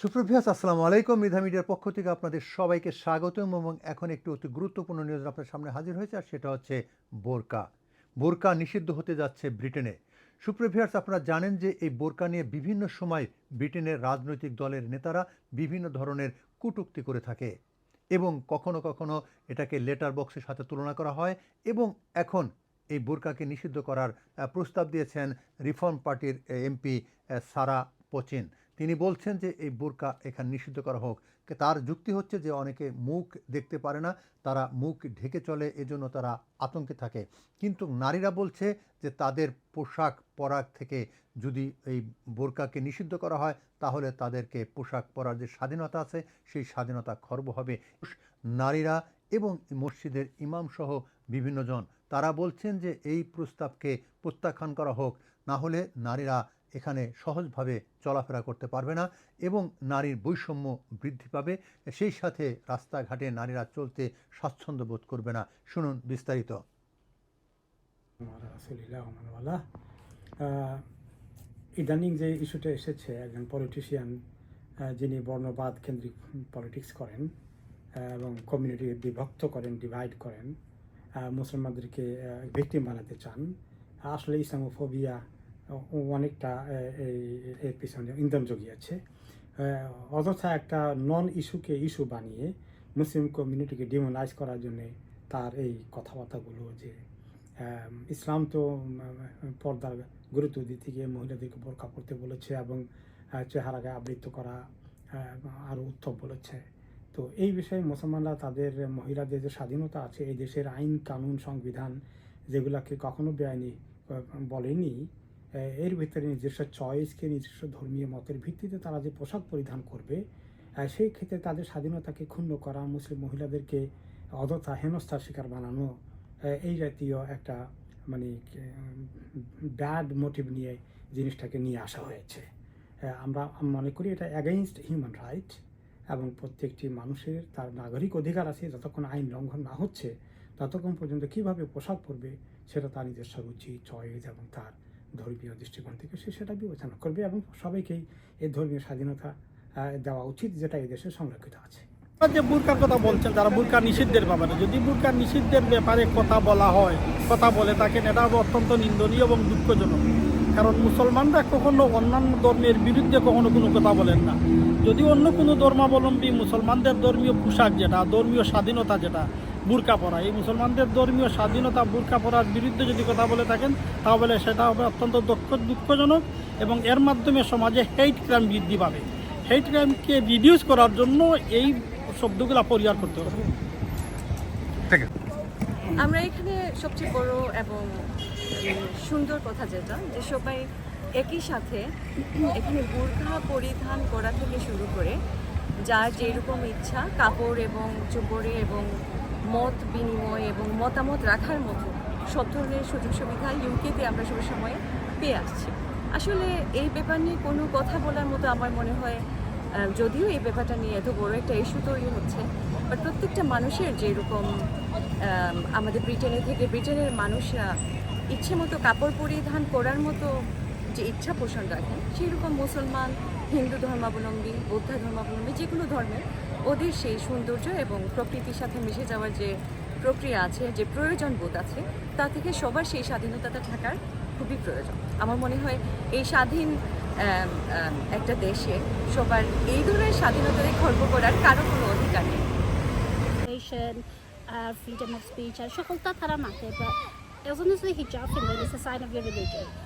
সুপ্রভিয়াস আসসালামু আলাইকুম। মিধা মিডিয়ার পক্ষ থেকে আপনাদের সবাইকে স্বাগতম এবং এখন একটি অতি গুরুত্বপূর্ণ নিউজ আপনার সামনে হাজির হয়েছে, আর সেটা হচ্ছে বোরকা। বোরকা নিষিদ্ধ হতে যাচ্ছে ব্রিটেনে। সুপ্রভিয়ার্স আপনারা জানেন যে এই বোরকা নিয়ে বিভিন্ন সময় ব্রিটেনের রাজনৈতিক দলের নেতারা বিভিন্ন ধরনের কটূক্তি করে থাকে এবং কখনো কখনো এটাকে লেটার বক্সের সাথে তুলনা করা হয় এবং এখন এই বোরকাকে নিষিদ্ধ করার প্রস্তাব দিয়েছেন রিফর্ম পার্টির এমপি সারা পচিন। তিনি বলছেন যে এই বোরকা এখানে নিষিদ্ধ করা হোক। তার যুক্তি হচ্ছে যে অনেকে মুখ দেখতে পারে না, তারা মুখ ঢেকে চলে, এজন্য তারা আতঙ্কে থাকে। কিন্তু নারীরা বলছে যে তাদের পোশাক পরাগ থেকে যদি এই বোরকাকে নিষিদ্ধ করা হয়, তাহলে তাদেরকে পোশাক পরার যে স্বাধীনতা আছে, সেই স্বাধীনতা খর্ব হবে। নারীরা এবং মসজিদের ইমাম সহ বিভিন্ন জন, তারা বলছেন যে এই প্রস্তাবকে প্রত্যাখ্যান করা হোক। না হলে নারীরা এখানে সহজভাবে চলাফেরা করতে পারবে না এবং নারীর বৈষম্য বৃদ্ধি পাবে। সেই সাথে রাস্তাঘাটে নারীরা চলতে স্বাচ্ছন্দ্য বোধ করবে না। শুনুন বিস্তারিত। ইদানিং যে ইস্যুটা এসেছে, একজন পলিটিশিয়ান যিনি বর্ণবাদ কেন্দ্রিক পলিটিক্স করেন এবং কমিউনিটি বিভক্ত করেন ডিভাইড করেন মুসলমানদেরকে ভিকটিম বানাতে চান, আসলে ইসলামোফোবিয়া অনেকটা এই, এর পিছনে ইন্ধন জগিয়েছে। অযথা একটা নন ইস্যুকে ইস্যু বানিয়ে মুসলিম কমিউনিটিকে ডিমোনাইজ করার জন্য তার এই কথাবার্তাগুলো যে ইসলাম তো পর্দার গুরুত্ব দিতে গিয়ে মহিলাদেরকে বোরকা পড়তে বলেছে এবং চেহারাকে আবৃত্ত করা আরও উত্তম বলেছে। তো এই বিষয়ে মুসলমানরা তাদের মহিলাদের যে স্বাধীনতা আছে, এই দেশের আইন কানুন সংবিধান যেগুলাকে কখনো বেআইনি বলেনি এর ভিতরে নিজস্ব চয়েসকে নিজস্ব ধর্মীয় মতের ভিত্তিতে তারা যে পোশাক পরিধান করবে সেই ক্ষেত্রে তাদের স্বাধীনতাকে ক্ষুণ্ণ করা, মুসলিম মহিলাদেরকে অযথা হেনস্থার শিকার বানানো এই জাতীয় একটা মানে ব্যাড মোটিভ নিয়ে জিনিসটাকে নিয়ে আসা হয়েছে। আমরা মনে করি এটা অ্যাগেইনস্ট হিউম্যান রাইট এবং প্রত্যেকটি মানুষের তার নাগরিক অধিকার আছে, যতক্ষণ আইন লঙ্ঘন না হচ্ছে, ততক্ষণ পর্যন্ত কীভাবে পোশাক পরবে, সেটা তার নিজস্ব রুচি চয়েস এবং তার ধর্মীয় দৃষ্টিকোণ থেকে সে সেটা বিবেচনা করবে এবং সবাইকেই এই ধর্মীয় স্বাধীনতা দেওয়া উচিত যেটা দেশে সংরক্ষিত আছে। যে বুরকার কথা বলছেন, যারা বুরকা নিষিদ্ধের ব্যাপারে, যদি বুরকা নিষিদ্ধের ব্যাপারে কথা বলা হয়, কথা বলে থাকেন এটা অত্যন্ত নিন্দনীয় এবং দুঃখজনক। কারণ মুসলমানরা কখনো অন্যান্য ধর্মের বিরুদ্ধে কখনো কোনো কথা বলেন না। যদি অন্য কোনো ধর্মাবলম্বী মুসলমানদের ধর্মীয় পোশাক যেটা, ধর্মীয় স্বাধীনতা যেটা বুরকা পরা। এই মুসলমানদের ধর্মীয় স্বাধীনতা বুরকা পরার বিরুদ্ধে যদি কথা বলে থাকেন তাহলে সেটা হবে অত্যন্ত দক্ষ দুঃখজনক এবং এর মাধ্যমে সমাজে হেইট ক্রাইম বৃদ্ধি পাবে। হেইট ক্রাইমকে রিডিউস করার জন্য এই শব্দগুলো পরিহার করতে হবে। আমরা এখানে সবচেয়ে বড় এবং সুন্দর কথা যেটা যে সবাই একই সাথে এখানে বোরখা পরিধান করা থেকে শুরু করে যার যেরকম ইচ্ছা কাপড় এবং চোপড়ে এবং মত বিনিময় এবং মতামত রাখার মতো সব ধরনের সুযোগ সুবিধা ইউকেতে আমরা সব সময় পেয়ে আসছি। আসলে এই ব্যাপার নিয়ে কোনো কথা বলার মতো আমার মনে হয় যদিও এই ব্যাপারটা নিয়ে এত বড় একটা ইস্যু তৈরি হচ্ছে বাট প্রত্যেকটা মানুষের যেরকম আম, আমাদের ব্রিটেনে থেকে ব্রিটেনের মানুষরা ইচ্ছে মতো কাপড় পরিধান করার মতো যে ইচ্ছা পোষণ রাখেন সেই রকম মুসলমান হিন্দু ধর্মাবলম্বী বৌদ্ধ ধর্মাবলম্বী যে কোনো ধর্মের ওদের সেই সৌন্দর্য এবং প্রকৃতির সাথে মিশে যাওয়ার যে প্রক্রিয়া আছে যে প্রয়োজন বোধ আছে তা থেকে সবার সেই স্বাধীনতাটা থাকার খুবই প্রয়োজন। আমার মনে হয় এই স্বাধীন একটা দেশে সবার এই ধরনের স্বাধীনতাকে খর্ব করার কারও কোনো অধিকার নেই। Uh, freedom of speech আর সকলটা তারা মাতে but as long as the hijab in is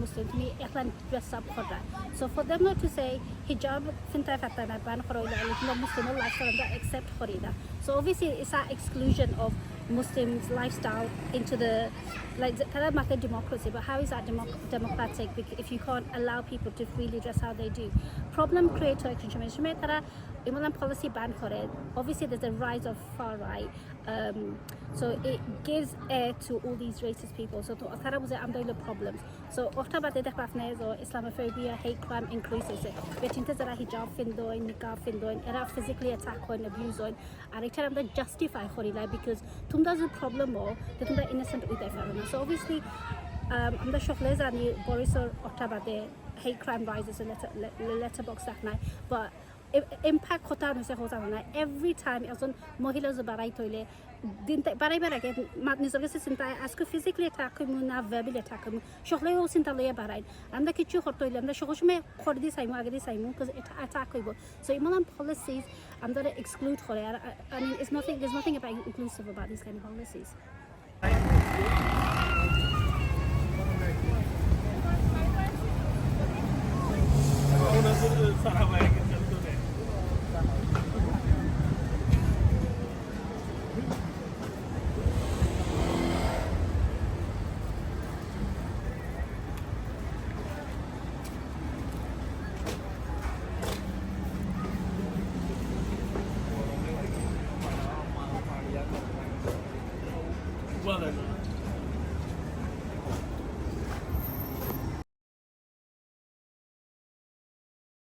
Muslim, to me, dress up for that. So for them not to say hijab, finta fatta ban for Muslim lifestyle, except for So obviously it's an exclusion of Muslims' lifestyle into the like Kalam like a democracy, but how is that democ- democratic if you can't allow people to freely dress how they do? Problem creator ekşime uh, policy ban kore. Obviously, there's a rise of far right, um, so it gives air to all these racist people. So tara buze amdoyla problems. So after about the pafne or Islamophobia, hate crime increases. Betinta zara hijab findoin, niqab findoin, era physically attack on, abuse on. Arik tara to justify it because to tunda's a problem o de tunda innocent with their family so obviously um amda shokle zani boris or otta bade hate crime rises in letter letterbox that night but impact কথা হৈছে কথা নাই every time এজন মহিলা যে বাঢ়াই থৈলে দিন বাঢ়াইবার আগে মা- নিজের কাছে চিন্তা আজকে ফিজিক্যালি অ্যাটাক করবো না ভেবিল অ্যাটাক করবো সকলেও চিন্তা লইয়া বাড়াই আমরা কিছু করতে হইলে আমরা সকল সময় খড় দিয়ে চাইমু আগে দিয়ে চাইমু এটা অ্যাটাক করবো সো ইমান পলিসিস আমরা এক্সক্লুড করে আর I mean it's nothing is nothing about inclusive about these kind of policies dollars.